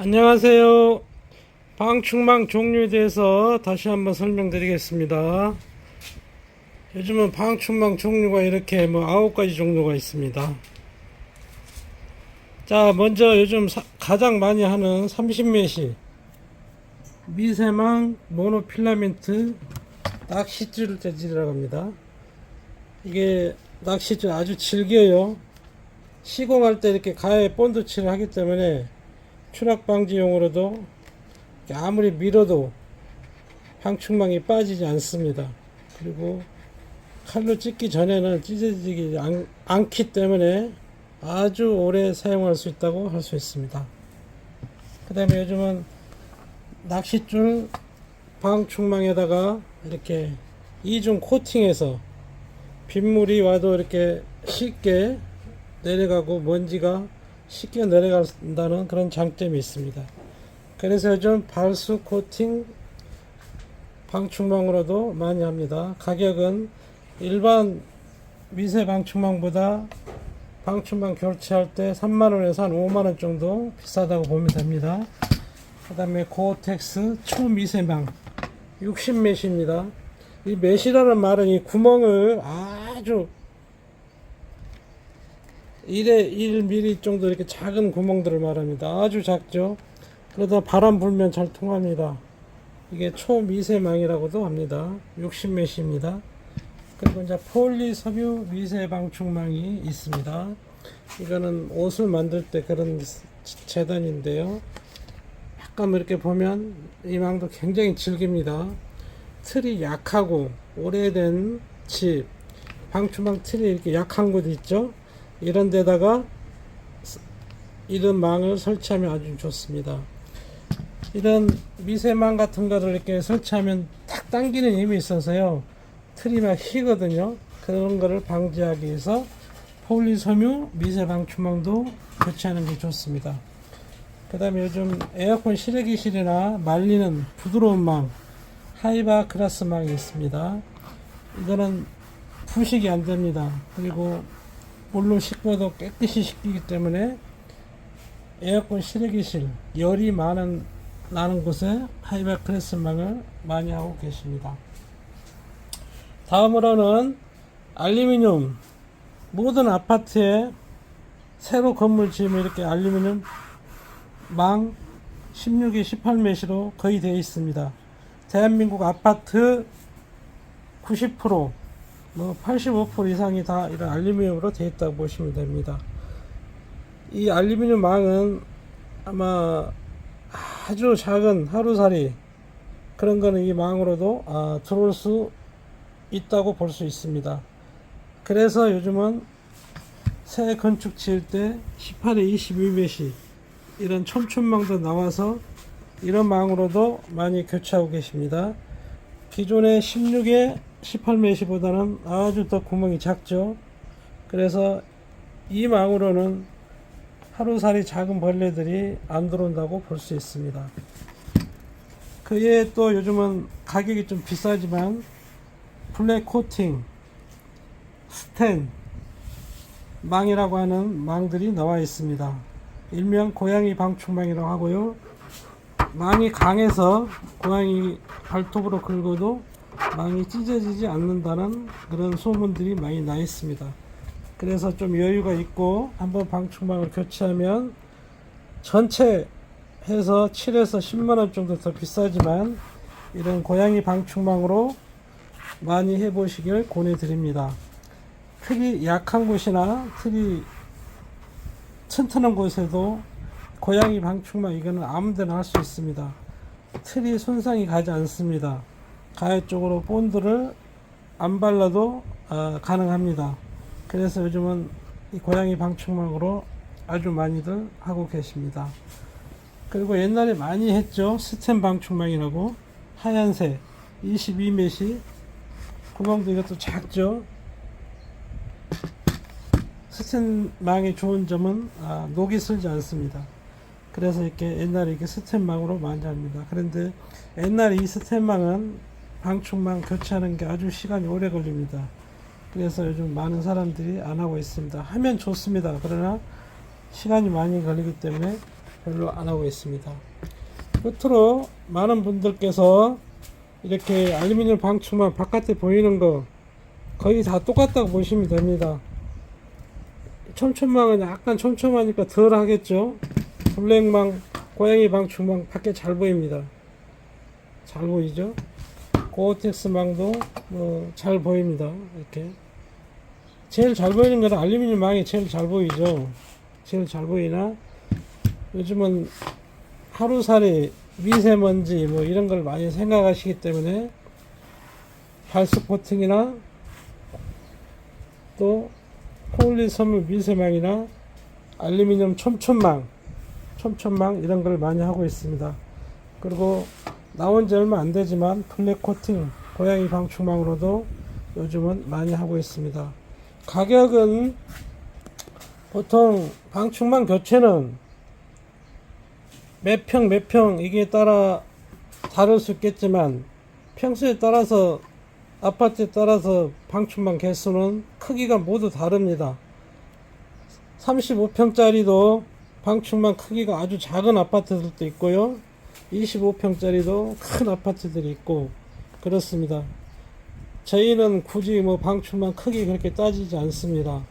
안녕하세요. 방충망 종류에 대해서 다시 한번 설명드리겠습니다. 요즘은 방충망 종류가 이렇게 뭐 아홉 가지 종류가 있습니다. 자, 먼저 요즘 사- 가장 많이 하는 30메시 미세망 모노필라멘트 낚싯줄 재질이라고 합니다. 이게 낚싯줄 아주 질겨요. 시공할 때 이렇게 가에 본드 칠을 하기 때문에 추락 방지용으로도 아무리 밀어도 방충망이 빠지지 않습니다. 그리고 칼로 찢기 전에는 찢어지지 않, 않기 때문에 아주 오래 사용할 수 있다고 할 수 있습니다. 그 다음에 요즘은 낚싯줄 방충망에다가 이렇게 이중 코팅해서 빗물이 와도 이렇게 쉽게 내려가고 먼지가 쉽게 내려간다는 그런 장점이 있습니다. 그래서 요즘 발수 코팅 방충망으로도 많이 합니다. 가격은 일반 미세 방충망보다 방충망 교체할 때 3만원에서 한 5만원 정도 비싸다고 보면 됩니다. 그 다음에 고텍스 초미세망 60메시입니다. 이 메시라는 말은 이 구멍을 아주 1에 1mm 정도 이렇게 작은 구멍들을 말합니다. 아주 작죠. 그러다 바람 불면 잘 통합니다. 이게 초미세망이라고도 합니다. 60메시입니다. 그리고 이제 폴리 섬유 미세 방충망이 있습니다. 이거는 옷을 만들 때 그런 재단인데요. 약간 이렇게 보면 이 망도 굉장히 질깁니다. 틀이 약하고 오래된 집, 방충망 틀이 이렇게 약한 곳 있죠? 이런 데다가 이런 망을 설치하면 아주 좋습니다. 이런 미세망 같은 거를 이렇게 설치하면 탁 당기는 힘이 있어서요. 틀이 막 휘거든요. 그런 거를 방지하기 위해서 폴리 섬유 미세방충망도 교체하는 게 좋습니다. 그 다음에 요즘 에어컨 실외기실이나 말리는 부드러운 망, 하이바 그라스 망이 있습니다. 이거는 부식이 안 됩니다. 그리고 물로 씻고도 깨끗이 씻기기 때문에 에어컨 실외기실 열이 많은 나는 곳에 하이바 크레스 망을 많이 하고 계십니다. 다음으로는 알루미늄 모든 아파트에 새로 건물 지으면 이렇게 알루미늄 망 16에 18메시로 거의 되어 있습니다. 대한민국 아파트 90%, 뭐85% 이상이 다 이런 알루미늄으로 되어 있다고 보시면 됩니다. 이 알루미늄 망은 아마 아주 작은 하루살이 그런 거는 이 망으로도 아, 들어올 수 있다고 볼 수 있습니다. 그래서 요즘은 새 건축 지을 때 18에 22메시 이런 촘촘망도 나와서 이런 망으로도 많이 교체하고 계십니다. 기존의 16에 18메시보다는 아주 더 구멍이 작죠. 그래서 이 망으로는 하루살이 작은 벌레들이 안 들어온다고 볼 수 있습니다. 그 외에 또 요즘은 가격이 좀 비싸지만 블랙 코팅, 스텐, 망이라고 하는 망들이 나와 있습니다. 일명 고양이 방충망이라고 하고요. 망이 강해서 고양이 발톱으로 긁어도 망이 찢어지지 않는다는 그런 소문들이 많이 나 있습니다. 그래서 좀 여유가 있고 한번 방충망을 교체하면 전체 해서 7에서 10만원 정도 더 비싸지만 이런 고양이 방충망으로 많이 해보시길 권해드립니다. 틀이 약한 곳이나 틀이 튼튼한 곳에도 고양이 방충망 이거는 아무데나 할 수 있습니다. 틀이 손상이 가지 않습니다. 가해 쪽으로 본드를 안 발라도 어, 가능합니다. 그래서 요즘은 이 고양이 방충망으로 아주 많이들 하고 계십니다. 그리고 옛날에 많이 했죠. 스텐 방충망이라고 하얀색 22메시 구멍도 이것도 작죠. 스텐망의 좋은 점은 아, 녹이 슬지 않습니다. 그래서 이렇게 옛날에 이렇게 스텐망으로 많이 합니다. 그런데 옛날에 이 스텐망은 방충망 교체하는 게 아주 시간이 오래 걸립니다. 그래서 요즘 많은 사람들이 안 하고 있습니다. 하면 좋습니다. 그러나 시간이 많이 걸리기 때문에 별로 안 하고 있습니다. 끝으로 많은 분들께서 이렇게 알루미늄 방충망 바깥에 보이는 거 거의 다 똑같다고 보시면 됩니다. 촘촘망은 약간 촘촘하니까 덜 하겠죠. 블랙망, 고양이 방충망 밖에 잘 보입니다. 잘 보이죠? 고어텍스 망도 뭐 잘 보입니다. 이렇게 제일 잘 보이는 건 알루미늄 망이 제일 잘 보이죠. 제일 잘 보이나 요즘은 하루살이 미세먼지 뭐 이런 걸 많이 생각하시기 때문에 발수 코팅이나 또 폴리 섬유 미세망이나 알루미늄 촘촘망 촘촘망 이런 걸 많이 하고 있습니다. 그리고 나온 지 얼마 안 되지만 블랙 코팅 고양이 방충망으로도 요즘은 많이 하고 있습니다. 가격은 보통 방충망 교체는 몇 평 몇 평 이게 따라 다를 수 있겠지만 평수에 따라서 아파트에 따라서 방충망 개수는 크기가 모두 다릅니다. 35평짜리도 방충망 크기가 아주 작은 아파트들도 있고요. 25평짜리도 큰 아파트들이 있고 그렇습니다. 저희는 굳이 뭐 방충망 크기 그렇게 따지지 않습니다.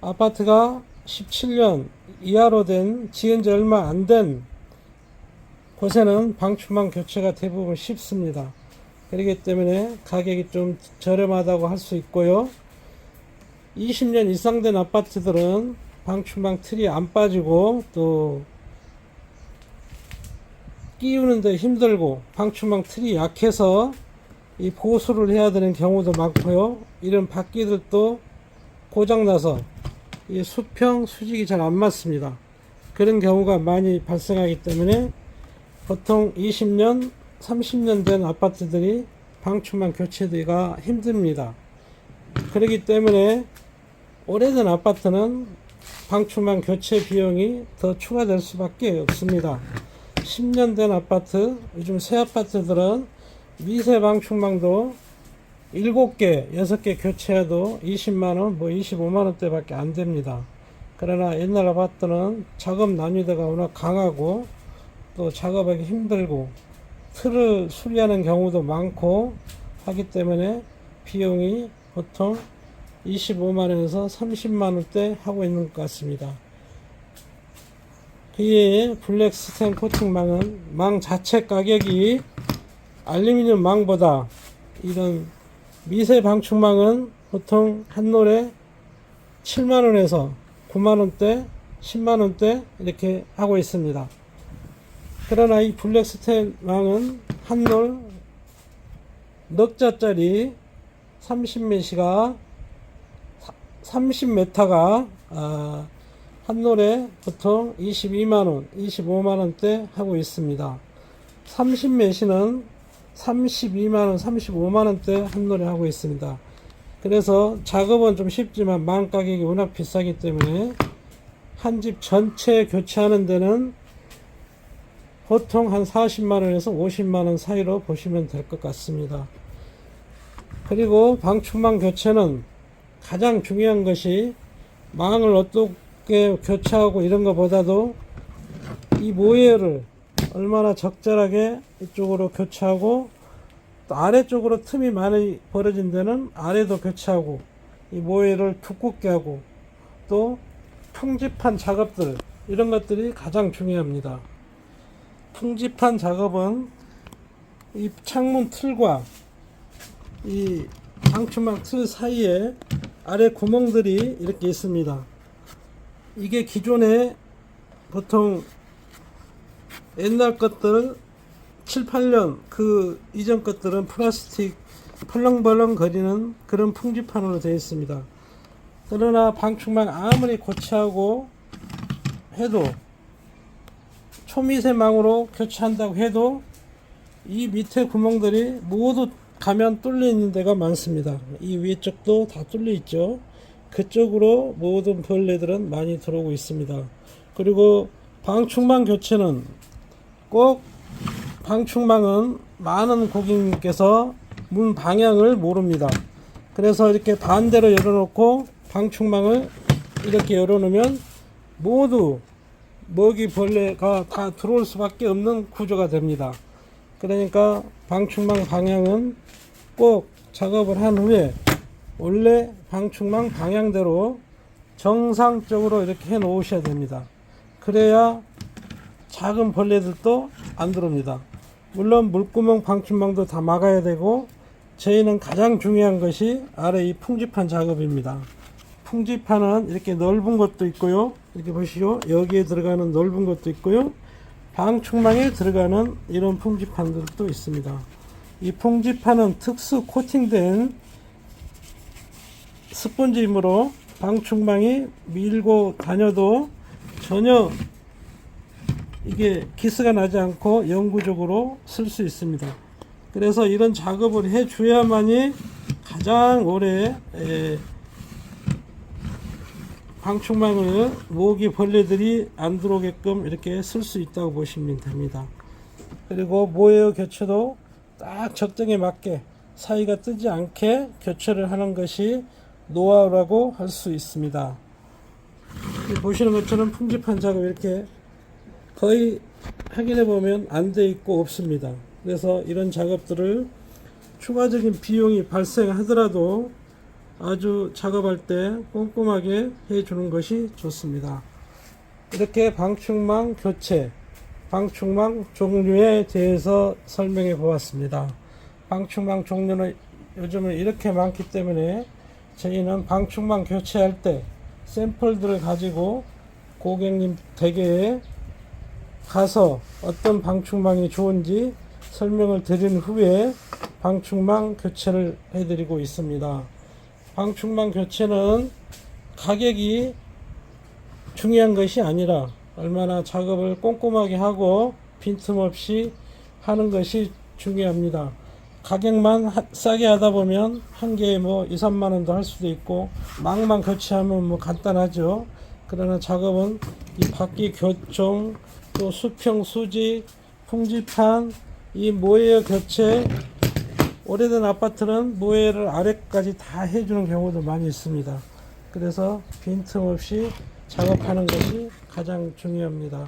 아파트가 17년 이하로 된 지은 지 얼마 안 된 곳에는 방충망 교체가 대부분 쉽습니다. 그렇기 때문에 가격이 좀 저렴하다고 할 수 있고요. 20년 이상 된 아파트들은 방충망 틀이 안 빠지고 또 끼우는데 힘들고 방충망 틀이 약해서 이 보수를 해야 되는 경우도 많고요. 이런 바퀴들도 고장나서 이 수평 수직이 잘 안 맞습니다. 그런 경우가 많이 발생하기 때문에 보통 20년, 30년 된 아파트들이 방충망 교체가 힘듭니다. 그렇기 때문에 오래된 아파트는 방충망 교체 비용이 더 추가될 수밖에 없습니다. 10년 된 아파트, 요즘 새 아파트들은 미세 방충망도 7개, 6개 교체해도 20만원, 뭐 25만원대 밖에 안 됩니다. 그러나 옛날 아파트는 작업 난이도가 워낙 강하고 또 작업하기 힘들고 틀을 수리하는 경우도 많고 하기 때문에 비용이 보통 25만원에서 30만원대 하고 있는 것 같습니다. 그에 블랙 스텐 코팅망은 망 자체 가격이 알루미늄 망보다 이런 미세 방충망은 보통 한 노래 7만원에서 9만원대, 10만원대 이렇게 하고 있습니다. 그러나 이 블랙 스텐 망은 한놀 넉자짜리 30메시가 30m가 아, 한 노래 보통 22만원, 25만원대 하고 있습니다. 30메시는 32만원, 35만원대 한 노래 하고 있습니다. 그래서 작업은 좀 쉽지만 망 가격이 워낙 비싸기 때문에 한 집 전체 교체하는 데는 보통 한 40만원에서 50만원 사이로 보시면 될 것 같습니다. 그리고 방충망 교체는 가장 중요한 것이 망을 어떻게 교체하고 이런 것보다도 이 모예를 얼마나 적절하게 이쪽으로 교체하고 또 아래쪽으로 틈이 많이 벌어진 데는 아래도 교체하고 이 모예를 두껍게 하고 또 풍집한 작업들 이런 것들이 가장 중요합니다. 풍집한 작업은 이 창문 틀과 이 방충망 틀 사이에 아래 구멍들이 이렇게 있습니다. 이게 기존에 보통 옛날 것들 7, 8년 그 이전 것들은 플라스틱 펄렁벌렁 거리는 그런 풍지판으로 되어 있습니다. 그러나 방충망 아무리 고치하고 해도 초미세망으로 교체한다고 해도 이 밑에 구멍들이 모두 가면 뚫려 있는 데가 많습니다. 이 위쪽도 다 뚫려 있죠. 그쪽으로 모든 벌레들은 많이 들어오고 있습니다. 그리고 방충망 교체는 꼭 방충망은 많은 고객님께서 문 방향을 모릅니다. 그래서 이렇게 반대로 열어놓고 방충망을 이렇게 열어놓으면 모두 먹이 벌레가 다 들어올 수밖에 없는 구조가 됩니다. 그러니까 방충망 방향은 꼭 작업을 한 후에 원래 방충망 방향대로 정상적으로 이렇게 해 놓으셔야 됩니다. 그래야 작은 벌레들도 안 들어옵니다. 물론 물구멍 방충망도 다 막아야 되고 저희는 가장 중요한 것이 아래 이 풍지판 작업입니다. 풍지판은 이렇게 넓은 것도 있고요. 이렇게 보시오. 여기에 들어가는 넓은 것도 있고요. 방충망에 들어가는 이런 풍지판들도 있습니다. 이 풍지판은 특수 코팅된 스펀지이므로 방충망이 밀고 다녀도 전혀 이게 기스가 나지 않고 영구적으로 쓸 수 있습니다. 그래서 이런 작업을 해 줘야만이 가장 오래 에, 방충망을 모기 벌레들이 안 들어오게끔 이렇게 쓸 수 있다고 보시면 됩니다. 그리고 모여 교체도 딱 적정에 맞게 사이가 뜨지 않게 교체를 하는 것이 노하우라고 할 수 있습니다. 이 보시는 것처럼 풍지판 작업 이렇게 거의 확인해 보면 안 돼 있고 없습니다. 그래서 이런 작업들을 추가적인 비용이 발생하더라도 아주 작업할 때 꼼꼼하게 해 주는 것이 좋습니다. 이렇게 방충망 교체, 방충망 종류에 대해서 설명해 보았습니다. 방충망 종류는 요즘은 이렇게 많기 때문에 저희는 방충망 교체할 때 샘플들을 가지고 고객님 댁에 가서 어떤 방충망이 좋은지 설명을 드린 후에 방충망 교체를 해드리고 있습니다. 방충망 교체는 가격이 중요한 것이 아니라 얼마나 작업을 꼼꼼하게 하고 빈틈없이 하는 것이 중요합니다. 가격만 하- 싸게 하다 보면 한 개에 뭐 2, 3만 원도 할 수도 있고 망만 교체하면 뭐 간단하죠. 그러나 작업은 이 바퀴 교정 또 수평 수직 풍지판 이 모여 교체 오래된 아파트는 모해를 아래까지 다 해주는 경우도 많이 있습니다. 그래서 빈틈없이 작업하는 것이 가장 중요합니다.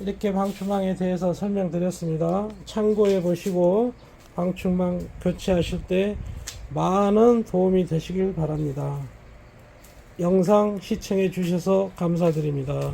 이렇게 방충망에 대해서 설명드렸습니다. 참고해 보시고 방충망 교체하실 때 많은 도움이 되시길 바랍니다. 영상 시청해 주셔서 감사드립니다.